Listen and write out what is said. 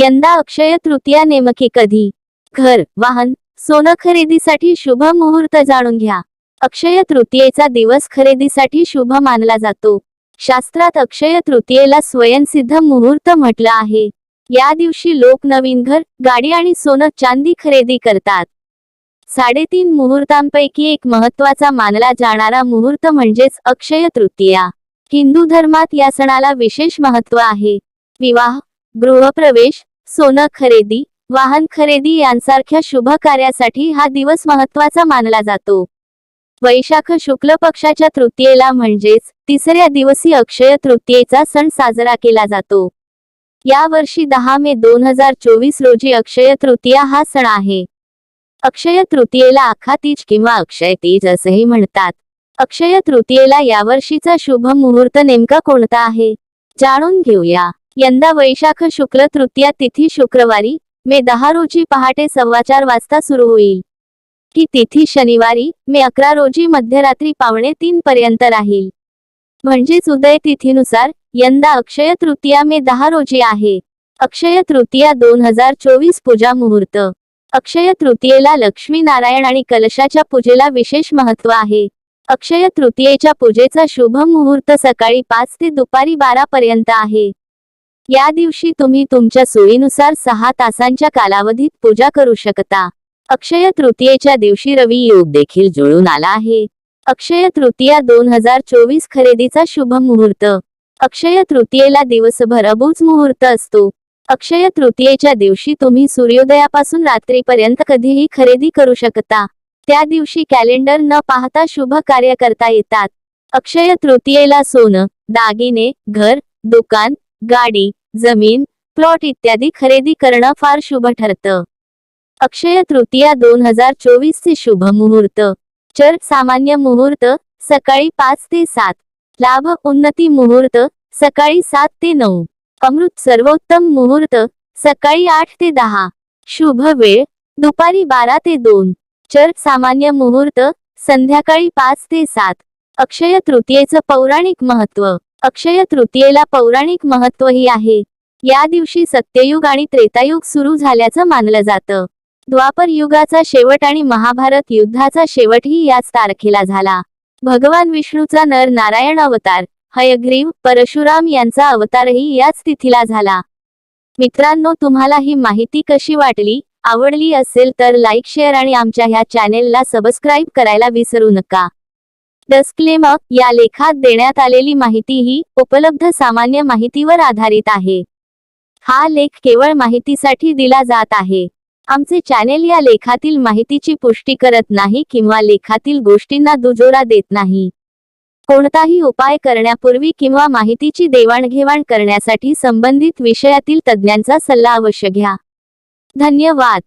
यंदा अक्षय तृतीया नेमकी कधी? घर वाहन सोनं खरेदीसाठी शुभ मुहूर्त जाणून घ्या. अक्षय तृतीयेचा दिवस खरेदीसाठी शुभ मानला जातो. शास्त्रात अक्षय तृतीयेला स्वयंसिद्ध मुहूर्त म्हटलं आहे. या दिवशी लोक नवीन घर गाडी आणि सोनं चांदी खरेदी करतात. साडेतीन मुहूर्तांपैकी एक महत्त्वाचा मानला जाणारा मुहूर्त म्हणजेच अक्षय तृतीया. हिंदू धर्मात या सणाला विशेष महत्त्व आहे. विवाह गृहप्रवेश सोनं खरेदी वाहन खरेदी यांसारख्या शुभ कार्यासाठी हा दिवस महत्त्वाचा मानला जातो. वैशाख शुक्ल पक्षाच्या तृतीयेला म्हणजेच तिसऱ्या दिवशी अक्षय तृतीयेचा सण साजरा केला जातो. या वर्षी दहा मे दोन हजार चोवीस रोजी अक्षय तृतीया हा सण आहे. अक्षय तृतीयेला आखातीज किंवा अक्षय तीज असेही म्हणतात. अक्षय तृतीयेला यावर्षीचा शुभ मुहूर्त नेमका कोणता आहे? जाणून घेऊया. यंदा वैशाख शुक्ल तृतीया तिथी शुक्रवारी मे दहा रोजी पहाटे सव्वा चार वाजता सुरू होईल. ही तिथी शनिवारी मे अकरा रोजी मध्यरात्री पावणे तीन पर्यंत राहील. म्हणजेच उदय तिथीनुसार यंदा अक्षय तृतीया मे दहा रोजी आहे. अक्षय तृतीया दोन हजार चोवीस पूजा मुहूर्त. अक्षय तृतीयेला लक्ष्मी नारायण आणि कलशाच्या पूजेला विशेष महत्त्व आहे. अक्षय तृतीयेच्या पूजेचा शुभ मुहूर्त सकाळी पाच ते दुपारी बारा पर्यंत आहे. या दिवशी तुम्ही तुमच्या सोयीनुसार सहा तासांच्या कालावधीत पूजा करू शकता. अक्षय तृतीयेच्या दिवशी रवी योग देखील जुळून आला आहे. अक्षय तृतीया दोन हजार चोवीस खरेदीचा शुभ मुहूर्त. अक्षय तृतीयेला दिवसभर अबूज मुहूर्त असतो. अक्षय तृतीयेच्या दिवशी तुम्ही सूर्योदयापासून रात्रीपर्यंत कधीही खरेदी करू शकता. त्या दिवशी कॅलेंडर न पाहता शुभ कार्य करता येतात. अक्षय तृतीयेला सोनं दागिने घर दुकान गाडी जमीन प्लॉट इत्यादी खरेदी करणं फार शुभ ठरतं. अक्षय तृतीया दोन हजार चोवीस चे शुभ मुहूर्त. चर सामान्य मुहूर्त सकाळी पाच ते सात. लाभ उन्नती मुहूर्त सकाळी सात ते नऊ. अमृत सर्वोत्तम मुहूर्त सकाळी आठ ते दहा. शुभ वेळ दुपारी बारा ते दोन. चर सामान्य मुहूर्त संध्याकाळी पाच ते सात. अक्षय तृतीयेचं पौराणिक महत्त्व अक्षय तृतीयेला पौराणिक महत्वही आहे. या दिवशी सत्ययुग आणि त्रेतायुग सुरू झाल्याचं मानलं जातं. द्वापर युगाचा शेवट आणि महाभारत युद्धाचा शेवटही याच तारखेला झाला. भगवान विष्णूचा नर नारायण अवतार हयग्रीव परशुराम यांचा अवतारही याच तिथीला झाला. मित्रांनो तुम्हाला ही माहिती कशी वाटली आवडली असेल तर लाईक शेअर आणि आमच्या ह्या चॅनेलला सबस्क्राईब करायला विसरू नका. डस्क्लेमर या लेखात देण्यात आलेली माहिती ही उपलब्ध सामान्य माहितीवर आधारित आहे. हा लेख केवळ माहितीसाठी दिला जात आहे. आमचे चॅनेल या लेखातील माहितीची पुष्टी करत नाही किंवा लेखातील गोष्टींना दुजोरा देत नाही. कोणताही उपाय करण्यापूर्वी किंवा माहितीची देवाणघेवाण करण्यासाठी संबंधित विषयातील तज्ज्ञांचा सल्ला अवश्य घ्या. धन्यवाद.